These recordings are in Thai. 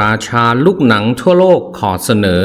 ราชาลูกหนังทั่วโลกขอเสนอ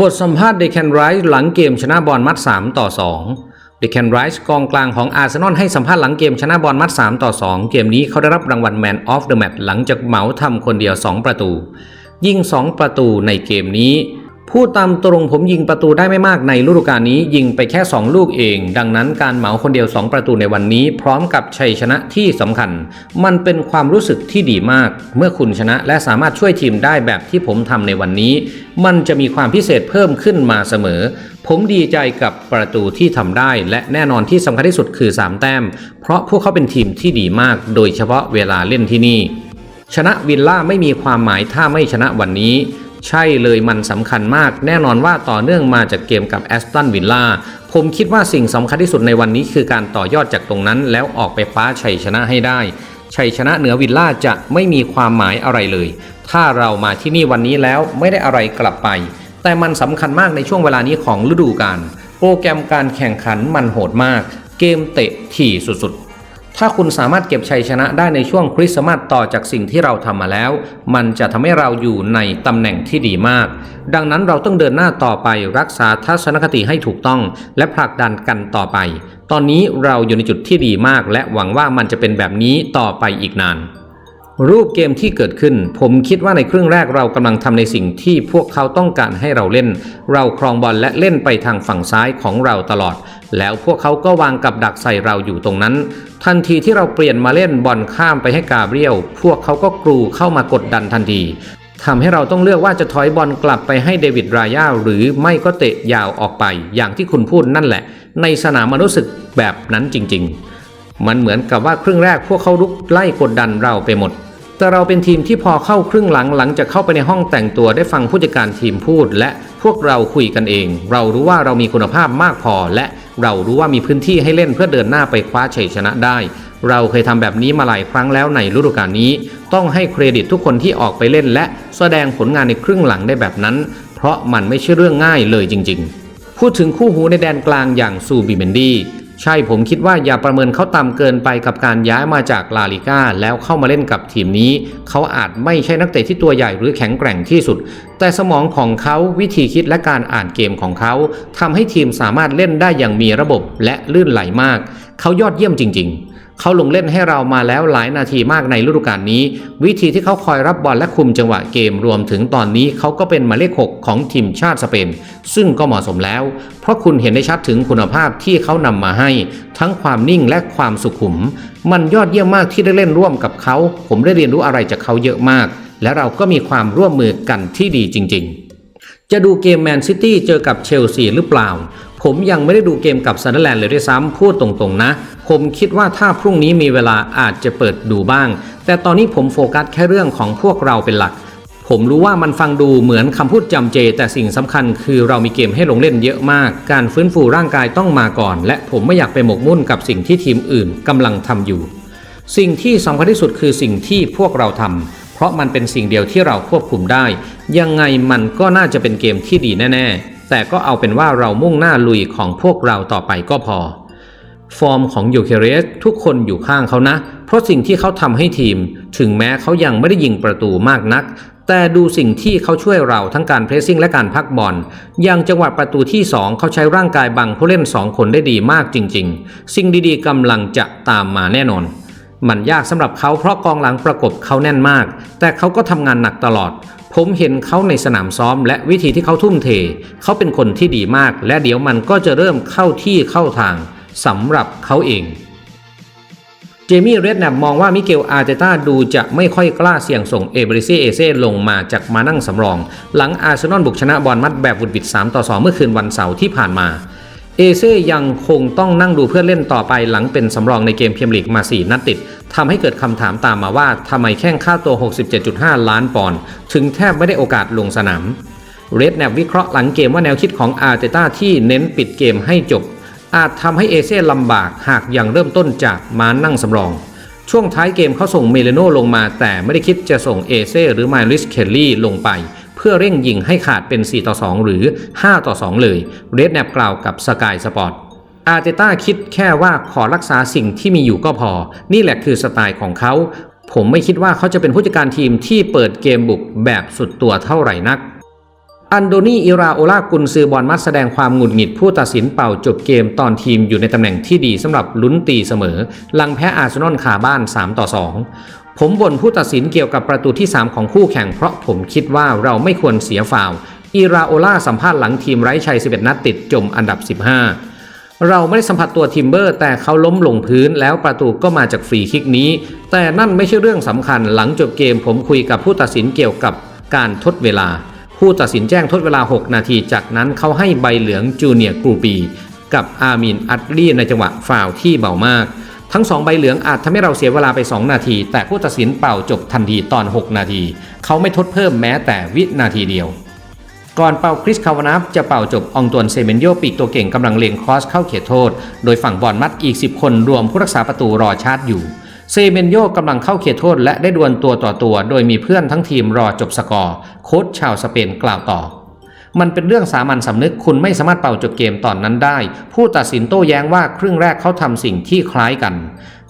บทสัมภาษณ์เดแคนไรส์หลังเกมชนะบอลมัด 3 ต่อ 2 เดแคนไรส์กองกลางของอาร์เซนอลให้สัมภาษณ์หลังเกมชนะบอลมัด 3 ต่อ 2 เกมนี้เขาได้รับรางวัลแมนออฟเดอะแมตช์หลังจากเหมาทำคนเดียว 2 ประตู ยิง 2 ประตูในเกมนี้ พูดตามตรงผมยิงประตูได้ไม่มากในฤดูกาลนี้ยิงไปแค่ 2 ลูกเอง ดังนั้นการเหมาคนเดียว 2 ประตูในวันนี้ พร้อมกับชัยชนะที่สำคัญ มันเป็นความรู้สึกที่ดีมาก เมื่อคุณชนะและสามารถช่วยทีมได้แบบที่ผมทำในวันนี้ มันจะมีความพิเศษเพิ่มขึ้นมาเสมอ ผมดีใจกับประตูที่ทำได้ และแน่นอนที่สำคัญที่สุดคือ 3 แต้ม เพราะพวกเขาเป็นทีมที่ดีมาก โดยเฉพาะเวลาเล่นที่นี่ ชนะวิลล่าไม่มีความหมายถ้าไม่ชนะวันนี้ ใช่เลยมันสำคัญมาก แน่นอนว่าต่อเนื่องมาจากเกมกับแอสตันวิลล่าผมคิดว่าสิ่งสำคัญที่สุดในวันนี้คือการต่อยอดจากตรงนั้น แล้วออกไปคว้าชัยชนะให้ได้ชัยชนะเหนือวิลล่าจะไม่มีความหมายอะไรเลย ถ้าเรามาที่นี่วันนี้แล้วไม่ได้อะไรกลับไป แต่มันสำคัญมากในช่วงเวลานี้ของฤดูกาลโปรแกรมการแข่งขันมันโหดมาก เกมเตะถี่สุด ถ้าคุณสามารถเก็บชัยชนะได้ในช่วงคริสต์มาสต่อจากสิ่งที่เราทำมาแล้ว มันจะทำให้เราอยู่ในตำแหน่งที่ดีมาก ดังนั้นเราต้องเดินหน้าต่อไปรักษาทัศนคติให้ถูกต้อง และผลักดันกันต่อไป ตอนนี้เราอยู่ในจุดที่ดีมาก และหวังว่ามันจะเป็นแบบนี้ต่อไปอีกนาน รูปเกมที่เกิดขึ้น ผมคิดว่าในครึ่งแรกเรากำลังทำในสิ่งที่พวกเขาต้องการให้เราเล่น เราครองบอลและเล่นไปทางฝั่งซ้ายของเราตลอด แล้วพวกเขาก็วางกับดักใส่เราอยู่ตรงนั้น ทันทีที่เราเปลี่ยนมาเล่นบอลข้ามไปให้กาเบรียลพวกเขาก็กรูเข้ามากดดันทันทีทำให้เราต้องเลือกว่าจะถอยบอลกลับไปให้เดวิดรายาหรือไม่ก็เตะยาวออกไป อย่างที่คุณพูดนั่นแหละ ในสนามมนรู้สึกแบบนั้นจริง ๆ มันเหมือนกับว่าครึ่งแรกพวกเขาลุกไล่กดดันเราไปหมด แต่เราเป็นทีมที่พอเข้าครึ่งหลังหลังจากเข้าไปในห้องแต่งตัวได้ฟังผู้จัดการทีมพูด และพวกเราคุยกันเอง เรารู้ว่าเรามีคุณภาพมากพอ และเรารู้ว่ามีพื้นที่ให้เล่นเพื่อเดินหน้าไปคว้าชัยชนะได้ เราเคยทำแบบนี้มาหลายครั้งแล้วในฤดูกาลนี้ ต้องให้เครดิตทุกคนที่ออกไปเล่น และแสดงผลงานในครึ่งหลังได้แบบนั้น เพราะมันไม่ใช่เรื่องง่ายเลยจริง ๆ พูดถึงคู่หูในแดนกลางอย่างซูบิเมนดี ใช่ผมคิดว่าอย่าประเมินเขาต่ำเกินไปกับการย้ายมาจากลาลิก้าแล้วเข้ามาเล่นกับทีมนี้ เขาอาจไม่ใช่นักเตะที่ตัวใหญ่หรือแข็งแกร่งที่สุด แต่สมองของเขาวิธีคิดและการอ่านเกมของเขาทำให้ทีมสามารถเล่นได้อย่างมีระบบและลื่นไหลมาก เขายอดเยี่ยมจริง ๆ เขาลงเล่นให้เรามาแล้วหลายนาทีมากในฤดูกาลนี้ วิธีที่เขาคอยรับบอลและคุมจังหวะเกมรวมถึงตอนนี้เขาก็เป็นหมายเลขหกของทีมชาติสเปน ซึ่งก็เหมาะสมแล้ว เพราะคุณเห็นได้ชัดถึงคุณภาพที่เขานำมาให้ ทั้งความนิ่งและความสุขุม มันยอดเยี่ยมมากที่ได้เล่นร่วมกับเขา ผมได้เรียนรู้อะไรจากเขาเยอะมาก และเราก็มีความร่วมมือกันที่ดีจริง ๆ จะดูเกมแมนซิตี้เจอกับเชลซีหรือเปล่า ผมยังไม่ได้ดูเกมกับซันเดอร์แลนด์เลยด้วยซ้ำพูดตรงๆนะ ผมคิดว่าถ้าพรุ่งนี้มีเวลาอาจจะเปิดดูบ้าง แต่ตอนนี้ผมโฟกัสแค่เรื่องของพวกเราเป็นหลัก ผมรู้ว่ามันฟังดูเหมือนคำพูดจำเจ แต่สิ่งสำคัญคือเรามีเกมให้ลงเล่นเยอะมาก การฟื้นฟูร่างกายต้องมาก่อน และผมไม่อยากไปหมกมุ่นกับสิ่งที่ทีมอื่นกำลังทำอยู่ สิ่งที่สำคัญที่สุดคือสิ่งที่พวกเราทำเพราะมันเป็นสิ่งเดียวที่เราควบคุมได้ ยังไงมันก็น่าจะเป็นเกมที่ดีแน่ ๆ แต่ก็เอาเป็นว่าเรามุ่งหน้าลุยของพวกเราต่อไปก็พอ ฟอร์มของยูเคเรสทุกคนอยู่ข้างเขานะ เพราะสิ่งที่เขาทำให้ทีม ถึงแม้เขายังไม่ได้ยิงประตูมากนัก แต่ดูสิ่งที่เขาช่วยเราทั้งการเพรสซิ่งและการพักบอลอย่างจังหวะประตูที่ 2 เขาใช้ร่างกายบังผู้เล่น 2 คนได้ดีมากจริง ๆ สิ่งดีๆกำลังจะตามมาแน่นอน มันยากสำหรับเขาเพราะกองหลังประกบเขาแน่นมาก แต่เขาก็ทำงานหนักตลอด ผมเห็นเขาในสนามซ้อม และวิธีที่เขาทุ่มเท เขาเป็นคนที่ดีมาก และเดี๋ยวมันก็จะเริ่มเข้าที่เข้าทางสำหรับเขาเองเจมี่เรดแนบมองว่ามิเกลอาร์เตต้าดูจะไม่ค่อยกล้าเสี่ยงส่งเอเบริซีเอเซ่ลงมาจากมานั่งสำรอง หลังอาร์เซนอลบุกชนะบอลมัดแบบวุดวิด3ต่อ2 เมื่อคืนวันเสาร์ที่ผ่านมา เอเซ่ยังคงต้องนั่งดูเพื่อนเล่นต่อไปหลังเป็นสำรองในเกมเพียมลีกมา 4 นัดติดทำให้เกิดคำถามตามมาว่าทำไมแข้งค่าตัว 67.5 ล้านปอนด์ถึงแทบไม่ได้โอกาสลงสนามเรดแนบวิเคราะห์หลังเกมว่าแนวคิดของอาร์เตต้าที่เน้นปิดเกมให้จบ อาจทำให้เอเซ่ลำบากหากยังเริ่มต้นจากมานั่งสำรอง ช่วงท้ายเกมเขาส่งเมเลโนลงมา แต่ไม่ได้คิดจะส่งเอเซ่หรือไมลิสเคลลี่ลงไป พื่อเร่งยิงให้ขาดเป็น 4 ต่อ 2 หรือ 5 ต่อ 2 เลยเรดแนบกล่าวกับสกายสปอร์ตอาร์เตต้าคิดแค่ว่าขอรักษาสิ่งที่มีอยู่ก็พอ นี่แหละคือสไตล์ของเขา ผมไม่คิดว่าเขาจะเป็นผู้จัดการทีมที่เปิดเกมบุกแบบสุดตัวเท่าไหร่นัก อันโดนีอิราโอลากุนซือบอลมัดแสดงความหงุดหงิดผู้ตัดสินเป่าจบเกมตอนทีมอยู่ในตำแหน่งที่ดีสำหรับลุ้นตีเสมอ ลังแพ้อาร์เซนอลคาบ้าน 3 ต่อ 2 ผมบ่นผู้ตัดสินเกี่ยวกับประตูที่ 3 ของคู่แข่งเพราะผมคิดว่าเราไม่ควรเสียฟาวอิราโอล่าสัมภาษณ์หลังทีมไร้ชัย 11 นัดติดจมอันดับ 15 เราไม่ได้สัมผัสตัวทิมเบอร์ แต่เขาล้มลงพื้นแล้วประตูก็มาจากฟรีคิกนี้ แต่นั่นไม่ใช่เรื่องสำคัญหลังจบเกมผมคุยกับผู้ตัดสินเกี่ยวกับการทดเวลา ผู้ตัดสินแจ้งทดเวลา 6 นาที จากนั้นเขาให้ใบเหลืองจูเนียร์กรูปี กับอามินอัดลีในจังหวะฟาวที่เบามาก ทั้ง 2 ใบเหลืองอาจทำให้เราเสียเวลาไป 2 นาที แต่ผู้ตัดสินเป่าจบทันทีตอน 6 นาที เขาไม่ทดเพิ่มแม้แต่วินาทีเดียว ก่อนเป่าคริสคาวานัฟจะเป่าจบองตวนเซเมนโยปีกตัวเก่งกำลังเลงคอสเข้าเขตโทษ โดยฝั่งบอลมัดอีก 10 คนรวมผู้รักษาประตูรอชาร์จอยู่เซเมนโยกำลังเข้าเขตโทษและได้ดวลตัวต่อตัว โดยมีเพื่อนทั้งทีมรอจบสกอร์ โค้ชชาวสเปนกล่าวต่อ มันเป็นเรื่องสามัญสำนึกคุณไม่สามารถเป่าจบเกมตอนนั้นได้ ผู้ตัดสินโต้แย้งว่าครึ่งแรกเขาทำสิ่งที่คล้ายกัน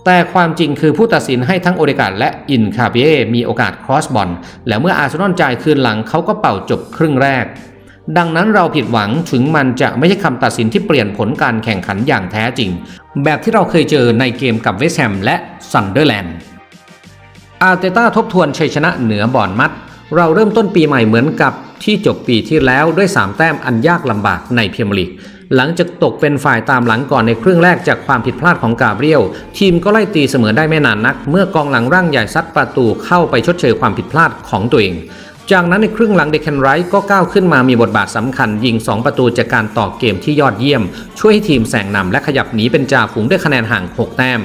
แต่ความจริงคือผู้ตัดสินให้ทั้งโอเดกาและอินคาเบเยมีโอกาสครอสบอลแล้วเมื่ออาร์เซนอลจ่ายคืนหลังเขาก็เป่าจบครึ่งแรก ดังนั้นเราผิดหวังถึงมันจะไม่ใช่คำตัดสินที่เปลี่ยนผลการแข่งขันอย่างแท้จริง แบบที่เราเคยเจอในเกมกับเวสแฮมและซันเดอร์แลนด์อาร์เตต้าทบทวนชัยชนะเหนือบอนมัด เราเริ่มต้นปีใหม่เหมือนกับที่จบปีที่แล้วด้วย 3 แต้มอันยากลำบากในพรีเมียร์ลีก หลังจากตกเป็นฝ่ายตามหลังก่อนในครึ่งแรกจากความผิดพลาดของกาเบรียล ทีมก็ไล่ตีเสมอได้ไม่นานนัก เมื่อกองหลังร่างใหญ่ซัดประตูเข้าไปชดเชยความผิดพลาดของตัวเองจากนั้นในครึ่งหลังเดคแคนไรท์ก็ก้าวขึ้นมามีบทบาทสำคัญ ยิง 2 ประตูจากการต่อเกมที่ยอดเยี่ยม ช่วยให้ทีมแซงนำและขยับหนีเป็นจ่าฝูงด้วยคะแนนห่าง 6 แต้ม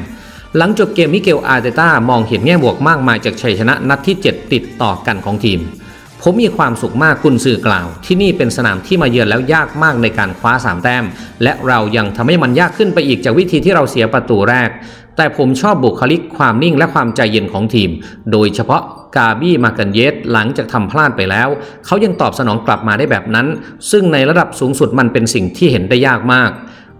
หลังจบเกมมิเกลอาร์เตต้ามองเห็นแง่บวกมากมายจากชัยชนะนัดที่ 7 ติดต่อกันของทีม ผมมีความสุขมากกุนสื่อกล่าว ที่นี่เป็นสนามที่มาเยือนแล้วยากมากในการคว้า 3 แต้ม และเรายังทำให้มันยากขึ้นไปอีกจากวิธีที่เราเสียประตูแรก แต่ผมชอบบุคลิกความนิ่งและความใจเย็นของทีม โดยเฉพาะกาบี้มากันเยสหลังจากทำพลาดไปแล้ว เขายังตอบสนองกลับมาได้แบบนั้น ซึ่งในระดับสูงสุดมันเป็นสิ่งที่เห็นได้ยากมาก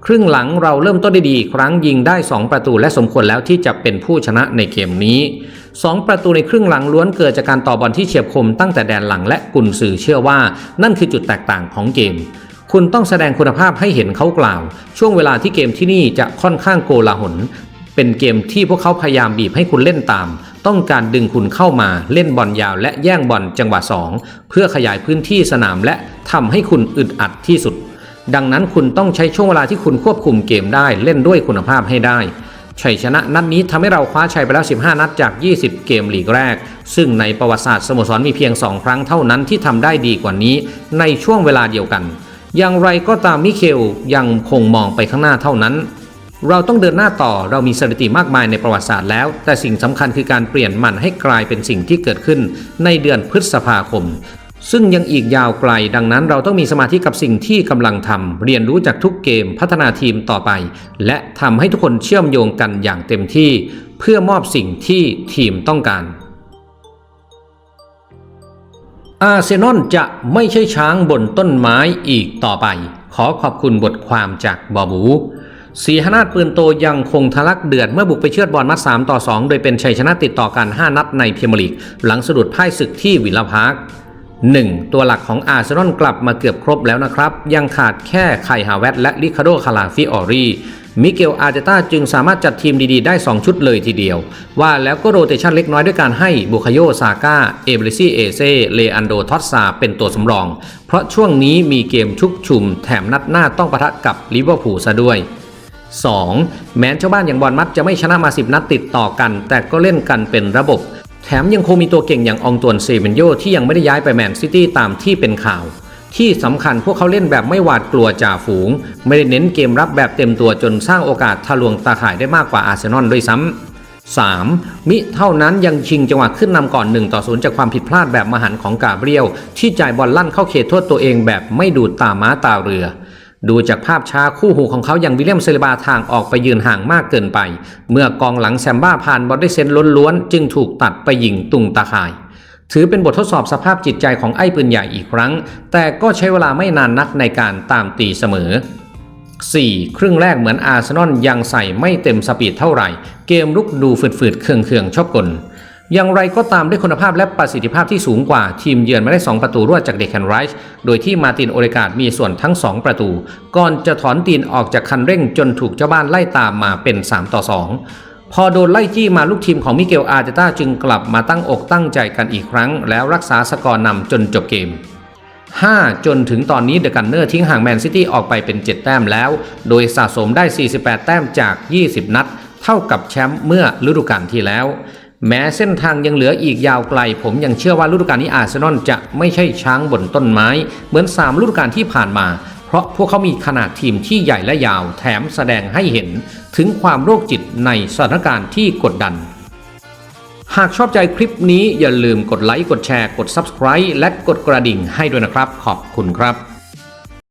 ครึ่งหลังเราเริ่มต้นได้ดีอีกครั้งยิงได้ 2 ประตูและสมควรแล้วที่จะเป็นผู้ชนะในเกมนี้ 2 ประตูในครึ่งหลังล้วนเกิดจากการต่อบอลที่เฉียบคมตั้งแต่แดนหลังและกุนสื่อเชื่อว่า นั่นคือจุดแตกต่างของเกม คุณต้องแสดงคุณภาพให้เห็นเขากล่าว ช่วงเวลาที่เกมที่นี่จะค่อนข้างโกลาหลเป็นเกมที่พวกเขาพยายามบีบให้คุณเล่นตาม ต้องการดึงคุณเข้ามาเล่นบอลยาวและแย่งบอลจังหวะ 2 เพื่อขยายพื้นที่สนามและทำให้คุณอึดอัดที่สุด ดังนั้นคุณต้องใช้ช่วงเวลาที่คุณควบคุมเกมได้เล่นด้วยคุณภาพให้ได้ชัยชนะนัดนี้ทำให้เราคว้าชัยไปแล้ว 15 นัดจาก 20 เกมลีกแรก ซึ่งในประวัติศาสตร์สโมสรมีเพียง 2 ครั้งเท่านั้นที่ทำได้ดีกว่านี้ในช่วงเวลาเดียวกัน อย่างไรก็ตามมิเคลยังคงมองไปข้างหน้าเท่านั้น เราต้องเดินหน้าต่อเรามีสถิติมากมายในประวัติศาสตร์แล้ว แต่สิ่งสำคัญคือการเปลี่ยนมันให้กลายเป็นสิ่งที่เกิดขึ้นในเดือนพฤษภาคม ซึ่งยังอีกยาวไกล ดังนั้นเราต้องมีสมาธิกับสิ่งที่กำลังทำเรียนรู้จากทุกเกมพัฒนาทีมต่อไป และทำให้ทุกคนเชื่อมโยงกันอย่างเต็มที่ เพื่อมอบสิ่งที่ทีมต้องการอาร์เซนอลจะไม่ใช่ช้างบนต้นไม้อีกต่อไป ขอขอบคุณบทความจากบอบูสีหนาฏปืนโตยังคงทะลักเดือดเมื่อบุกไปเชือดบอลมัด3ต่อ 2 โดยเป็นชัยชนะติดต่อกัน 5 นัดในพรีเมียร์ลีก หลังสะดุดพ่ายศึกที่วิลลาพาร์ค 1. ตัวหลักของอาร์เซนอลกลับมาเกือบครบแล้วนะครับ ยังขาดแค่ไคฮาเวตและลิคาโดคาลาฟิออรีมิเกลอาร์เตต้าจึงสามารถจัดทีมดีๆ ได้ 2 ชุดเลยทีเดียว ว่าแล้วก็โรเตชันเล็กน้อยด้วยการให้บุคาโยซาก้า เอเบริซีเอเซเลอันโดทอตซาเป็นตัวสำรอง เพราะช่วงนี้มีเกมชุกชุม แถมนัดหน้าต้องปะทะกับลิเวอร์พูลซะด้วย 2. แม้ชาวบ้านอย่างบอลมัดจะไม่ชนะมา 10 นัดติดต่อกัน แต่ก็เล่นกันเป็นระบบ แถมยังคงมีตัวเก่งอย่างอองตวนเซเบนโยที่ยังไม่ได้ย้ายไปแมนซิตี้ตามที่เป็นข่าว ที่สำคัญพวกเขาเล่นแบบไม่หวาดกลัวจ่าฝูง ไม่ได้เน้นเกมรับแบบเต็มตัวจนสร้างโอกาสทะลวงตาข่ายได้มากกว่าอาร์เซนอลด้วยซ้ำ 3. มิเท่านั้นยังชิงจังหวะขึ้นนำก่อน 1 ต่อ 0 จากความผิดพลาดแบบมหันต์ของกาเบรียล ที่จ่ายบอลลั่นเข้าเขตโทษตัวเองแบบไม่ดูดตาม้าตาเรือ ดูจากภาพช้าคู่หูของเขาอย่างวิลเลียมเซเลบาทางออกไปยืนห่างมากเกินไป เมื่อกองหลังแซมบ้าผ่านบอลได้เซนล้วนๆ จึงถูกตัดไปยิงตุงตาข่าย ถือเป็นบททดสอบสภาพจิตใจของไอ้ปืนใหญ่อีกครั้ง แต่ก็ใช้เวลาไม่นานนักในการตามตีเสมอ 4. ครึ่งแรกเหมือนอาร์เซนอลยังใส่ไม่เต็มสปีดเท่าไหร่ เกมลุกดูฝืดๆเคืองๆชอบกล อย่างไรก็ตามด้วยคุณภาพและประสิทธิภาพที่สูงกว่า ทีมเยือนม่ได้ 2 ประตูรวดจากเดคันไรช์โดยที่มาตินโอเดกาดมีส่วนทั้ง 2 ประตู ก่อนจะถอนตีนออกจากคันเร่งจนถูกเจ้าบ้านไล่ตามมาเป็น 3 ต่อ 2พอโดนไล่จี้มาลูกทีมของมิเกลอาร์เตต้าจึงกลับมาตั้งอกตั้งใจกันอีกครั้ง แล้วรักษาสกอร์นำจนจบเกม 5 จนถึงตอนนี้เดอะกันเนอร์ทิ้งห่างแมนซิตี้ออกไปเป็น 7 แต้มแล้ว โดยสะสมได้ 48 แต้มจาก 20 นัด เท่ากับแชมป์เมื่อฤดูกาลที่แล้ว แม้เส้นทางยังเหลืออีกยาวไกล ผมยังเชื่อว่าฤดูกาลนี้อาร์เซนอลจะไม่ใช่ช้างบนต้นไม้ เหมือน 3 ฤดูกาลที่ผ่านมา เพราะพวกเขามีขนาดทีมที่ใหญ่และยาว แถมแสดงให้เห็นถึงความโรคจิตในสถานการณ์ที่กดดัน หากชอบใจคลิปนี้อย่าลืมกดไลค์ กดแชร์ กด Subscribe และกดกระดิ่งให้ด้วยนะครับ ขอบคุณครับ